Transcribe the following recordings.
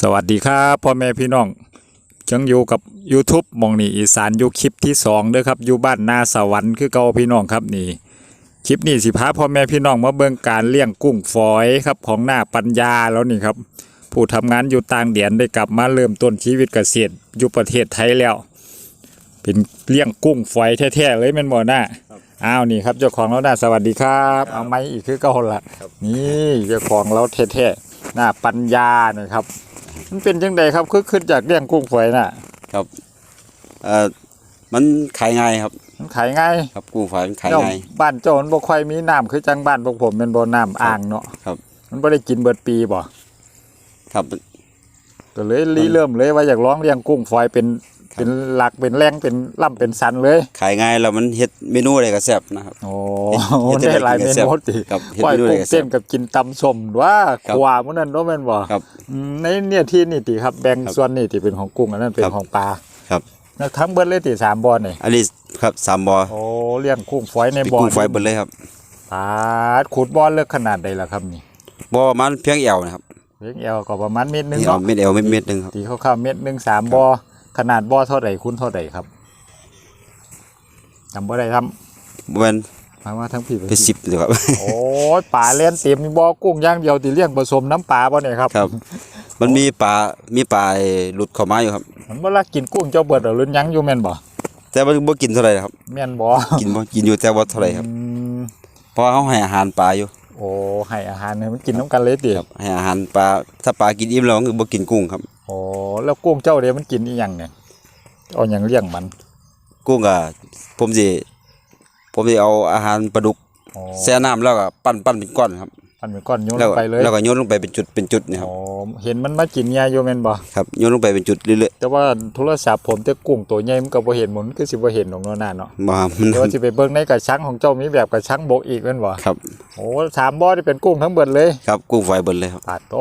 สวัสดีครับพ่อแม่พี่น้องยังอยู่กับ YouTube หมองนี่อีสานอยู่คลิปที่2เด้อครับอยู่บ้านนาสวรรค์คือเก่าพี่น้องครับนี่ คลิปนี้สิพาพ่อแม่พี่น้องมาเบิ่งการเลี้ยงกุ้งฝอยครับของหน้าปัญญาแล้วนี่ครับ ผู้ทำงานอยู่ต่างแดนได้กลับมาเริ่มต้นชีวิตเกษตรอยู่ประเทศไทยแล้ว เป็นเลี้ยงกุ้งฝอยแท้ๆเลยแม่นบ่หน้าอ้าวนี่ครับเจ้าของแล้วหน้าสวัสดีครับ เอาไม้อีกคือเก่าละนี่เจ้าของเราแท้ๆ หน้าปัญญานะครับ มันเป็นจังใดครับคือขึ้นจากเลี้ยงกุ้งฝอยน่ะ ครับเอ่อมันขายง่ายครับ มันขายง่ายครับกุ้งฝอยมันขายเจ้าง่ายบ้านเจ้ามันบ่ค่อยมีน้ำคือจังบ้านพวกผมเป็นบ่อน้ำอ่างเนาะครับ มันบ่ได้กินเบิดปีบ่ครับก็เลยรีเริ่มเลยว่าอยากร้องเลี้ยงกุ้งฝอยเป็น เป็นหลักเป็นแรงเป็นล่ำเป็นสันเลยขายง่ายแล้วมันเฮ็ดเมนูอะไรก็แซ่บนะครับโอ้เฮ็ดได้หลายเมเฮ็ดนูได้ติครับเฮ็ดปล่อยเมนูอะไรกุ้งก็แซ่เส้บนกับกินตำส้มว่าครับขวามื้อนั้นเนาะแม่นบ่ครับอืมในเนี่ยที่นี่ติครับแบ่งครับส่วนนี่ติเป็นของกุ้งอันนั้นเป็นครับของปลาครับแล้วทั้งเบิดเลยติสามบ่อนี่อันนี้ครับสามบอโอ้เลี้ยงกุ้งฝอยในเป็นบ่อกุ้งฝอยเบิดเลยครับปาดขุดบ่อเลิกขนาดใดล่ะครับนี่บ่ประมาณเพียงเอวนะครับเลี้ยงเอวก็ประมาณเม็ดหนึงนี่เอาเนาะเม็ดเอวเม็ดเม็ดหนึงครับตีเข้าวๆเม็ดหนึงสามบ่อ ขนาดบ่อเท่าไหร่คุณเท่าไหร่ครับจำบ่ได้ครับบ่แม่นมาว่าทั้งพี่เป็นสิบเลยครับโอ้ยปลาเล่นเต็มมีบ่อกุ้งอย่างเดียวที่เลี้ยงผสมน้ำปลาบ่เนี่ยครับครับ มันมีปลามีปลาหลุดเข้ามาอยู่ครับมันเวลากินกุ้งเจ้าเบิดเอาลุ้นยังอยู่แม่นบ่แต่มันบ่กินเท่าไหร่ครับแม่นบ่กินบ่กินอยู่แต่บ่เท่าไหร่ครับอืมเพราะเขาให้อาหารปลาอยู่ โอ้ให้อาหารให้มันกินน้ำกันเลยติครับให้อาหารปลาถ้าปลากินอิ่มแล้วมันก็บ่กินกุ้งครับ โอ้แล้วกุ้งเจ้าเดี๋ยวมันกินอีหยังเนี่ยเอาหยังเลี้ยงมัน กุ้งก็ผมสิผมสิเอาอาหารปลาดุกโอ้แช่น้ำแล้วก็ปั้นปั้นเป็นก้อนครับ มันเป็นก้อนโยนแล้ลวงไปเลยแล้วก็โยนลงไปเป็นจุดเป็นจุดนี่ครับโอ้เห็นมันมากินยาอยู่แม่นบ่ครับโยนลงไปเป็นจุดเรื่อยแต่ว่าโทรศัพท์ผมแต่กุ้งตัวใหญ่มันก็บ่เห็นหมันคือสิบ่เห็นของเนาะหน้าเนาะๆมามันแต่ว่าสิไปเบิ่งในกระชังของเจ้ามีแบบกระชังบกอีกแม่นบ่ครับโอ้สามบ่อนี่เป็นกุ้งทั้งเบิดเลยครับกุ้งฝอยเบิดเลยครับปาดโต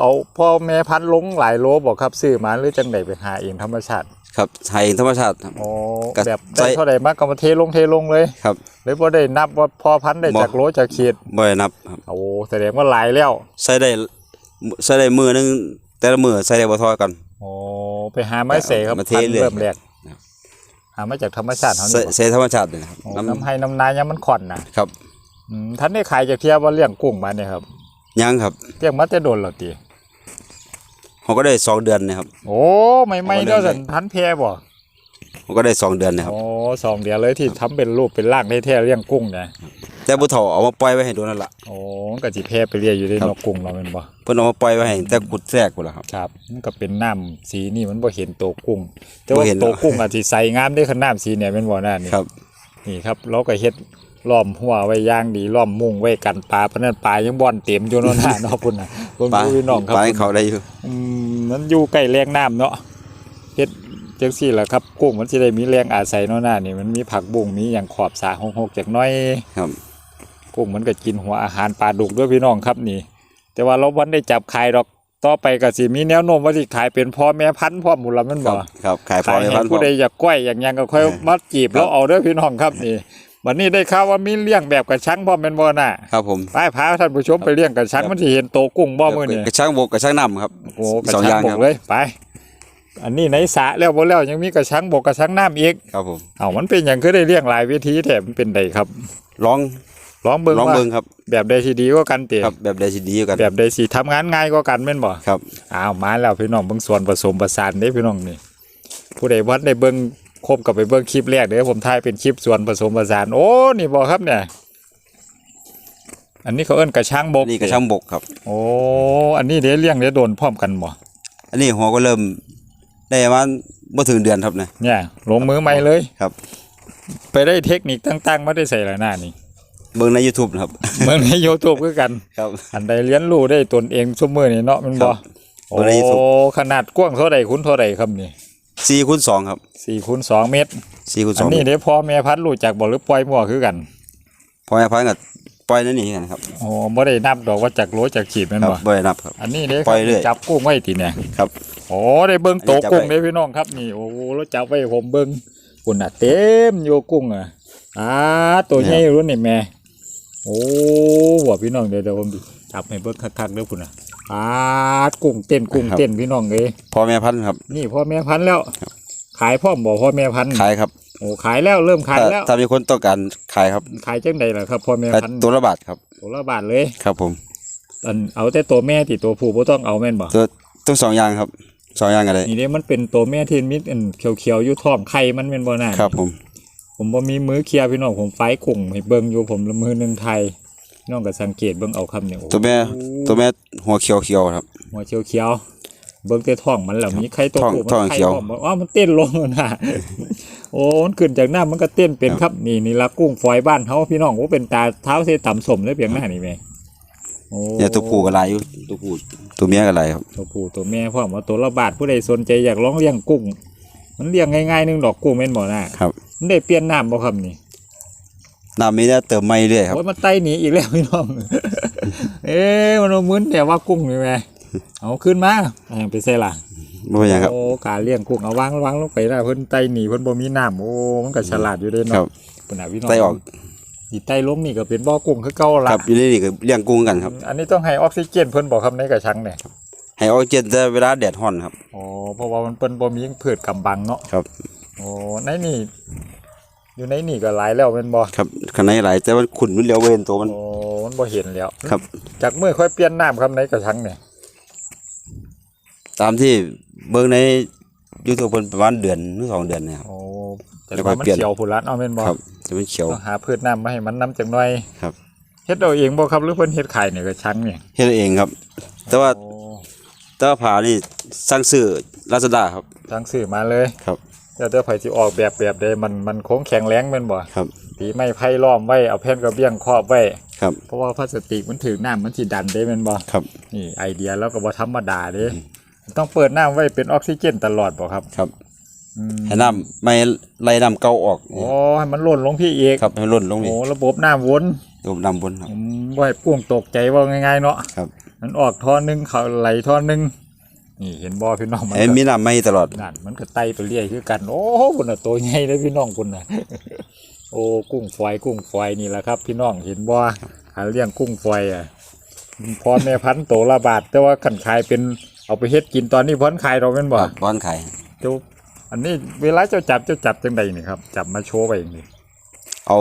เอาพ่อแม่พันธุ์ลงหลายโลบอกครับซื้อมาหรือจังไดไปหาเองธรรมชาติ ครับให้ธรรมชาติครับโอ้ก็แบบใส่ได้เท่าใดมากก็มาเทลงเทลงเลยครับเลยบ่ได้นับว่าพ่อพันธุ์ได้บ่จากโลจากขีดบ่ได้นับครับโอ้แสดงว่าหลายแล้วใส่ได้ใส่ได้มือหนึงแต่ละมือใส่ได้บ่เท่ากัน โอ้ไปหาไม้เสครับมาเทพันธุ์เรื่อยเริ่มแรกครับ หามาจากธรรมชาติเท่าใส่นี้บ่ใส่ธรรมชาติเลยครับโอ้น้น้ำให้น้ำนายยังมันขอนนะำครับอืมท่านได้ขายจากเทียบว่าเลี้ยงกุ้งมาเนี่ยครับยังครับเลี้ยงมาแต่โดนแล้วติ เขาก็ได้สองเดือนนะครับ โอ้ไม่ไม่เอามาเด้อเลี้สัยนงพันธุ์แพร่บ่เขาก็ได้สองเดือนนะครับ โอ้สองเดียวเลยที่ทำเป็นรูปเป็นร่างแท้ๆเลี้ยงกุ้งเนี่ยแต่ผู้เฒ่าเอามาปล่อยไว้ให้โดนนั่นล่ะโอ้มันก็สิแพร่ไปเรียอยู่ในครับ นกกุ้งเราเป็นบ่เพิ่นเอามาปล่อยไว้ให้แต่กุดแทรกพุ่นล่ะครับ ครับมันก็เป็นน้ำสีนี่มันบ่เห็นตัวกุ้ง แต่ว่าบ่เห็นตัวกุ้งอาจสิใสงามได้ขนาดน้ำสีเนี่ยเป็นบ่หน้านี่ ครับ นี่ครับเราก็เฮ็ดล้อมหัวไว้อย่างดีล้อมมุงไว้กันปลาเพราะนั้นปลายังบ่อนเต็มอยู่เนาะหน้าเนาะพุ่นน่ะ เพิ่นปลาพี่น้องครับปลาให้เขาได้อยู่อืมมันอยู่ใกล้แรงน้ำเนาะเฮ็ดจังซี่ล่ะครับกุ้งมันสิได้มีแรงอาศัยเนาะหน้านี่มันมีผักบุ้งมีหยังขอบสระหกๆจักหน้อย ครับ กุ้งมันก็กินหัวอาหารปลาดุกด้วยพี่น้องครับนี่ แต่ว่าเราวันได้จับขายดอกต่อไปก็สิมีแนวโน้มว่าสิขายเป็นพ่อแม่พันธุ์พ่อหมูลำมันคบ่รับครับขายพอขายในให้พันผู้ใดอยากก้อยอย่างหยังก็ค่อยเออมาจีบครับเราเอาเด้อพี่น้องครับนี่ วันนี้ได้ข่าวว่ามีเลี้ยงแบบกระชังพ่อแม่นบ่น่ะครับผมไปพาท่านผู้ชมไปเลี้ยงกระชังครับมันสิเห็นโตกุ้งบ่มื้อนี้กระชังบกกระชังน้ำครับโอ้กระสองชัองย่างบครักบเลยไป อันนี้ในสระแล้วบ่แล้วยังมีกระชังบกกระชังน้ำอีกครับผมเอ้ามันเป็นหยังคือได้เลี้ยงหลายวิธีแถมนเป็นใดครับลองลองเบิ่งลองว่าเบิ่งครับ แบบใดที่ดีกว่ากันเตะครับแบบใดสิดีกว่ากันแบบใดสิทำงานง่ายกว่ากันแม่นบ่ครับอ้าวมาแล้วพี่น้องเบิ่งส่วนผสมประสานเด้พี่น้องนี่ผู้ใดวัดได้เบิ่ง ครบกับไปเบิ่งคลิปแรกเด้อผมถ่ายเป็นคลิปส่วนผสมประสานโอ้นี่บ่ครับเนี่ย อันนี้เขาเอิ้นกระชังบกนี่กระชังบกครับ โอ้อันนี้เด้เลี้ยงเด้โดนพร้อมกันบ่อันนี้หัวก็เริ่มได้ประมาณบ่ถึงเดือนครับเนี่ยเนี่ยลงมือใหม่เลยครับ ไปได้เทคนิคต่างๆมาได้ใส่ละหน้านี่เบิ่งใน YouTube นะครับเหมือนใน YouTube คือกันครับอันใดเรียนรู้ได้ตนเองซุมื้อนี่เนาะแมันบ่ครับโอ้เบิ่งใน YouTube ขนาดกว้างเท่าใดคุณเท่าใดครับนี่ 4คูณ2ครับ4คูณ2เมตร4คูณอัน2นี้เด้พ่อแม่พันธุ์รู้จักบ่หรือปล่อยมั่วคือกันพอแม่พันก็ปล่อยนั่นนี่กันครับโอ้บ่ได้นับดอกว่าจากโลจากขีดแม่นครับบ่บ่ได้นับครับ อันนี้เด้ปล่อยเรื่อย จับกุ้งไว้ติเนี่ยครับ โอ้ได้เบิ่งโตอันนี้จับกุ้งไว้ เด้พี่น้องครับนี่โอ้แล้วจับไว้ให้ผมเบิ่งคุณน่ะเต็มอยู่กุ้งอะอ่าตัวใหญ่รุ่นนี่แม่โอ้ว่าพี่น้องเดี๋ยวเดี๋ยวผมจับให้เบิ่งคักๆเด้อพุ่นน่ะ ปาดกุ้งเต้นกุ้งครับเต้นพี่น้องเอ้ยพ่อแม่พันธุ์ครับ นี่พ่อแม่พันธุ์แล้ว ขายพ่อมบอกพ่อแม่พันธุ์ขายครับโอ้ขายแล้วเริ่มขายถ้าแล้วถ้ามีคนต้องการขายครับ ขายจังใดล่ะครับพ่อแม่ขายพันธุ์ตัวละบาทครับตัวละบาทเลยครับผมอันเอาแต่ตัวแม่ที่ตัวผู้บ่ต้องเอาแม่นบ่ตัวต้องสองอย่างครับสองอย่างอะไรนี่เด้มันเป็นตัวแม่ที่มีอันเขียวๆอยู่ท้องไข่มันแม่นบ่น่ะครับผม ผมบ่มีมือเคลียร์พี่น้องผมไฟกุ้งให้เบิ่งอยู่ผมละมือหนึงไทยพี่ น้องก็สังเกตเบิ่งเอาคำเนี่ยโอ้ตัวแม่ตัวแม่หัวเขียวเขียวๆครับ หัวเขียวๆเบิ่งแต่ท้องมันแล้วมีไข่ตัวผู้ท้องมันไข่เขียวพร้อมบ่อ้าวมันเต้นลงแล้วน่ะโอ้มันขึ้นจากน้ำมันก็เต้นเป็นครับนี่นี่ละกุ้งฝอยบ้านเฮาพี่น้องโอ้เป็นตาเท้าเสต่ำสมเลยเพียงหน้านี่แม่โอ้เนี่ยตัวผู้กับลายอยู่ตัวผู้ตัวเมียกับลายครับตัวผู้ตัวแม่พร้อมว่าตัวละบาทผู้ใดสนใจอยากลองเลี้ยงกุ้ง มันเลี้ยงง่ายๆหนึงดอกกุ้งแม่นบ่น่ะครับมันได้เปลี่ยนน้ำบ่ครับนี่ น้ำมีได้เติมไม่เรื่อยครับโอ้ยมันไต่หนีอีกแล้วพี่น้อง เอ๊ะมันเอามึนแต่ว่ากุ้งนี่แม่เอาขึ้นมาเอาไปใส่ล่ะไม่เป็นหยังครับ โอ้การเลี้ยงกุ้งเอาวางวางลงไปนะเพิ่นไต่หนีเพิ่นบ่มีน้ำโอ้มันก็ฉลาดอยู่เด้ครัเนาะบเพิ่นน่ะพี่น้องไต่ออกสิไต่ลงนี่ก็เป็นบ่อกุ้งคือเก่าคละรับอยู่นี่ก็เลี้ยงกุ้งกันครับอันนี้ต้องให้ออกซิเจนเพิ่นบอกคำในกระชังเนี่ยให้ออกซิเจนแต่เวลาแดดร้อนครับอ๋อเพราะว่ามันเพิ่นบ่มีพืชกำบังเนาะครับ โอ้ในนี่อยู่ในนี่ก็หลายแล้วแม่นบ่ ครับ ข้างในหลายแต่มันขุ่นมันเลี้ยวเวนตัวมัน โอ้มันบ่เห็นแล้วครับ จากมื้อค่อยเปลี่ยนน้ำคำในกระชังเนี่ยตามที่เบิ่งในยูทูบเพิ่นประมาณเดือนหรือสองเดือนเนี่ยครับ โอ้แต่แล้วก็ว่ามันเปลี่ยน เขียวพุ่นละเอาแม่นบ่ครับจะเป็นเขียว ต้องหาพืชน้ำมาให้มันน้ำจังหน่อยครับ เฮ็ดเอาเองบ่ครับหรือเพิ่นเฮ็ดขายในกระชังเนี่ยเฮ็ดเองครับ แต่ว่าโอ้แต่ว่าผานี่สั่งซื้อลาซาด้าครับทางซื้อมาเลย ครับ แล้วแต่ไผสิออกแบบแบบใดมันมันคงแข็งแรงแม่นบ่ครับตีไม้ไผ่ล้อมไว้เอาแผ่นกระเบี้ยงครอบไว้ครับ เพราะว่าพลาสติกมันถือน้ำมันสิดันได้แม่นบ่ครับนี่ไอเดียแล้วก็บ่ธรรมดาเด้ต้องเปิดน้ำไว้เป็นออกซิเจนตลอดบ่ครับครับอืมให้น้ำไม่ไล่น้ำเก่าออกโอ้ให้มันหล่นลงพี่อีกครับให้มันล่นลงนี่โอ้ระบบน้ำวนระบบน้ำบนครับอืมบ่ให้กุ้งตกใจว่าง่ายๆเนาะครับ มันออกท่อหนึงเขาไหลท่อหนึง นี่เห็นบ่พี่น้องมันให้ก็มีน้ำไม่ตลอดนั่นมันก็ไต่ไปเรื่อยคือกัน โอ้พุ่นน่ะตัวใหญ่เลยพี่น้องพุ่นน่ะโอ้กุ้งฝอยกุ้งฝอยนี่แหละครับ พี่น้องเห็นบ่หาเลี้ยงกุ้งฝอยอะพอแม่พันธุ์โตละบาทแต่ว่าขันขายเป็นเอาไปเฮ็ดกินตอนนี้พ้นขายเราเป็นบ่ครับบ้านไข่เจ้าอันนี้เวลาเจ้าจับเจ้าจับจังใดนี่ครับ จับมาโชว์ไปอย่างนี้เอา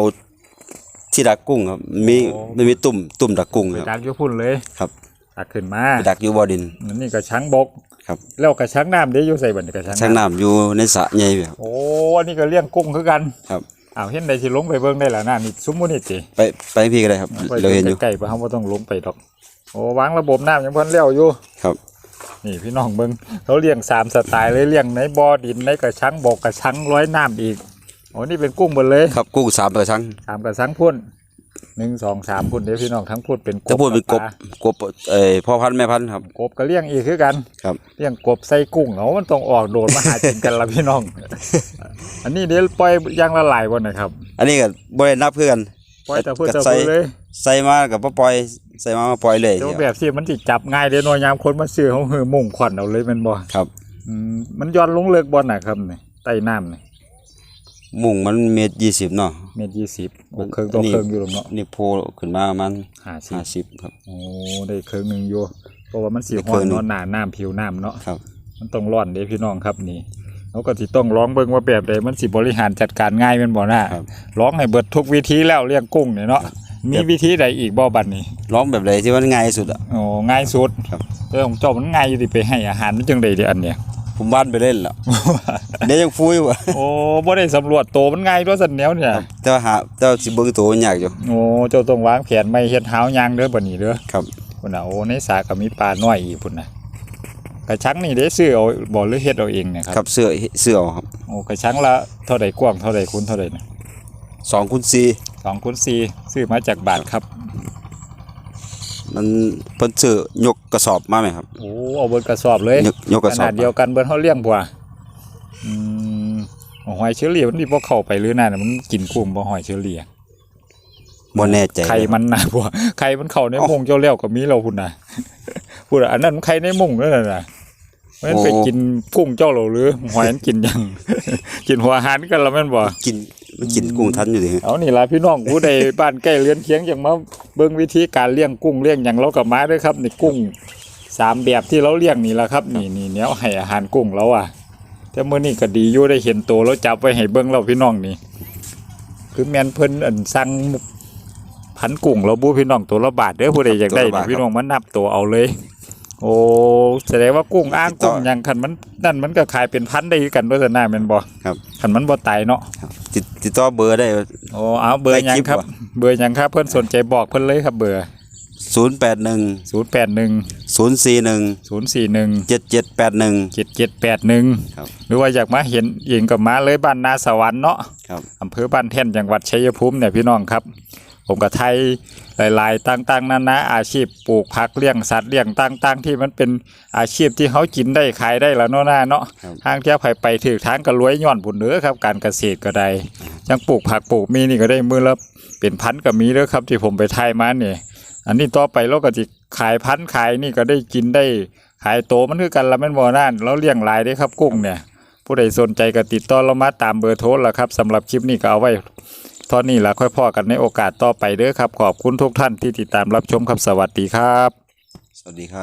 ที่ดักกุ้งครับ มีโอ้มันมีตุ่มตุ่มดักกุ้งไปครับดักอยู่พุ่นเลยครับ ดักขึ้นมาไปดักอยู่บ่อดินอันนี้กระชังบกครับ แล้วกระชังน้ำเด้อยู่ใส่บัดนกระชังช่างน้ำอยู่ในสระใหญ่ครับโอ้อันนี้ก็เลี้ยงกุ้งคือกันครับอ้าวเห็นได้สิลงไปเบิ่งได้แล้วนะนี่ซุมมุนี่ติไปไปพี่ก็ได้ครับไปเราเห็นอยู่ใกล้ๆบ่เฮาบ่ต้องลงไปดอก โอ้วางระบบน้ำยังเพิ่นแล้วอยู่ครับนี่พี่น้องเบิ่งเขาเลี้ยงสามสไตล์เลยเลี้ยงในบ่อดินในกระชังบกกระชังร้อยน้ำอีกโอ้นี่เป็นกุ้งหมดเลยครับกุ้งสามกระชังสามกระชังพุ่น หนึ่งสองสามพุ่นเดี๋ยวพี่น้องทั้งพุ่นเป็นกบถ้าพูดเป็นกบปลากบเอ่อพ่อพันธุ์แม่พันธุ์ครับ กบก็เลี้ยงอีกคือกันครับ เลี้ยงกบใส่กุ้งเอามันต้องออกโดดมาหากินกันละพี่น้อง อันนี้เดี๋ยวปล่อยยางละลายบ่นะครับอันนี้ก็บ่ได้นับเพื่อกัน ปล่อยแต่เพื่อก็จะใส่พูดเลยใส่มากับบ่ปล่อยใส่มามาปล่อยเลยเจ้าแบบที่มันสิจับง่ายเด้หน่อยยามคนมาซื้อเขาหือมุ่งขวัญเอาเลยแม่นบ่ครับ อืมมันย้อนลงเลิกบ่น่ะครับนี่ใต้น้ำนี่ มุ่งมันเมตรยี่สิบเนาะเมตรยี่สิบโอ้เครื่องต่อนี่เครื่องอยู่หรอกเนาะนี่โผล่ขึ้นมาประมาณห้าสิห้าบสิบครับโอ้ได้เครื่องหนึ่งอยู่เพราะว่ามันสีได้ห้เคอรื่นองหนึ่งเนาะหนาน้ำผิวน้ำเนาะครับ มันต้องร้อนเด้พี่น้องครับนี่เขาก็สิต้องร้องเบิ่งว่าแบบใดมันสิบริหารจัดการง่ายแม่นบ่น่ะครับร้องให้เบิดทุกวิธีแล้วเลี้ยงกุ้งเนี่ยเนาะมีวิธีใดอีกบ่บัดนี้ร้องแบบใดที่มันง่ายที่สุดอะโอ้ง่ายสุดครับแต่ของเจ้ามันง่ายอยู่ดิไปให้อาหารมันจังได๋เด้อันเนี้ย ผมบ้านไปเล่นแล้วเดี๋ยวยังฟูอยู่อะโอ้บ่ได้สำรวจโตมันง่ายด้วยสันแนวเนี่ยแต่ว่าหาแต่ว่าสิเบิ่งตัวมันยากอยู่โอ้เจ้าต้องวางแผนไม่เฮ็ดหาวยางเด้อบัดนี้เด้อครับพุ่นน่ะโอ้ในสาก็มีปลาน้อยอีกพุ่นน่ะกระชังนี่ได้ซื้อเอาบ่หรือเฮ็ดเอาเองเนี่ยคครัรับบเสื้อเสื้อเอาครับโอ้กระชังละเท่าใดกว้างเท่าใดคูณเท่าใดน่ะสองคูณสี่2คูณ4ซื้อมาจากบาทครับ มันเพิ่นซื้อยกกระสอบมาไหมครับ โอ้เอาเบิดกระสอบเลยยกยกกขระสอบนาดเดียวกันเบิดเฮาเลี้ยงบ่อืมหอยเชอรี่มันสิบ่เข้าไปหรือนั่นน่ะมันกินกุ้งบ่หอยเชอรี่อะบ่แน่ใจ ไข่มันน่ะบ่ไข่มันเข้าในมุงเจ้าแล้วก็มีแล้วพุ่นน่ะพุ่นน่ะอันนั้นมันไข่ในมุงนั่นน่ะมันไปกินกุ้งเจ้าเหรอหรือหอยมันกินยัง กินหัวอาหารกันแล้วแม่นบ่ กินมันกินกุ้งทันอยู่ดิเอานี่ล่ะพี่น้องผู้ใดบ้านใกล้เรือนเคียงอย่างมา เบิ้งวิธีการเลี้ยงกุ้งเลี้ยงอย่างเรากับไม้ด้วยครับนี่กุ้งสามแบบที่เราเลี้ยงนี่แหละครับ นี่นี่เนี้ยให้อาหารกุ้งแล้วอะแต่เมื่อนี่ก็ดีอยู่ได้เห็นตัวแล้วจับไว้ให้เบิ้งเราพี่น้องนี่ คือแมนเพิ่นอันสั่งพันกุ้งเราบูพี่น้องตัวละบาทเด้อผู้ใดอยากได้นี่พี่น้องมันนับตัวเอาเลย โอ้แสดงว่ากุ้งอ้างติดต่อกุ้งหยังคันมันนั่นมันก็ขายเป็นพันได้คือกันว่าแต่หน้าแม่นบ่ครับคันมันบ่ตายเนาะติดติดต่อเบอร์ได้โอ้เอาเบอร์หยังครับได้คลิปวะเบอร์หยังครับ เพิ่นสนใจบอกเพิ่นเลยครับเบอร์ศูนย์แปดหนึ่ง081ศูนย์สี่หนึ่ง041เจ็ดเจ็ดแปดหนึ่ง7781ครับหรือว่าอยากมาเห็นเองก็มาเลยบ้านนาสวรรค์เนาะครับอำเภอบ้านแท่นจังหวัดชัยภูมิเนี่ยพี่น้องครับ ผมกับไทยหลาย ๆ ต่างๆนานาอาชีพปลูกผักเลี้ยงสัตว์เลี้ยงต่าง ๆ ที่มันเป็นอาชีพที่เขากินได้ขายได้แล้วเนาะนาเนาะครับทางเที่ยวไปไปถือทางก็รวยย้อนบุญเด้อครับการเกษตรก็ได้ยังปลูกผักปลูกมีนี่ก็ได้มือละเป็นพันก็มีเด้อครับที่ผมไปไทยมาเนี่ยอันนี้ต่อไปเราก็จะขายพันธุ์ขายนี่ก็ได้กินได้ขายโตมันคือกันละแม่นบ่นั่นเราเลี้ยงหลายได้อครับกุ้งเนี่ยผู้ใดสนใจก็ติดต่อเรามาตามเบอร์โทรแล้วครับสำหรับคลิปนี้ก็เอาไว้ เท่านี้ละค่อยพอกันในโอกาสต่อไปเด้อครับ ขอบคุณทุกท่านที่ติดตามรับชมครับสวัสดีครับ สวัสดีครับ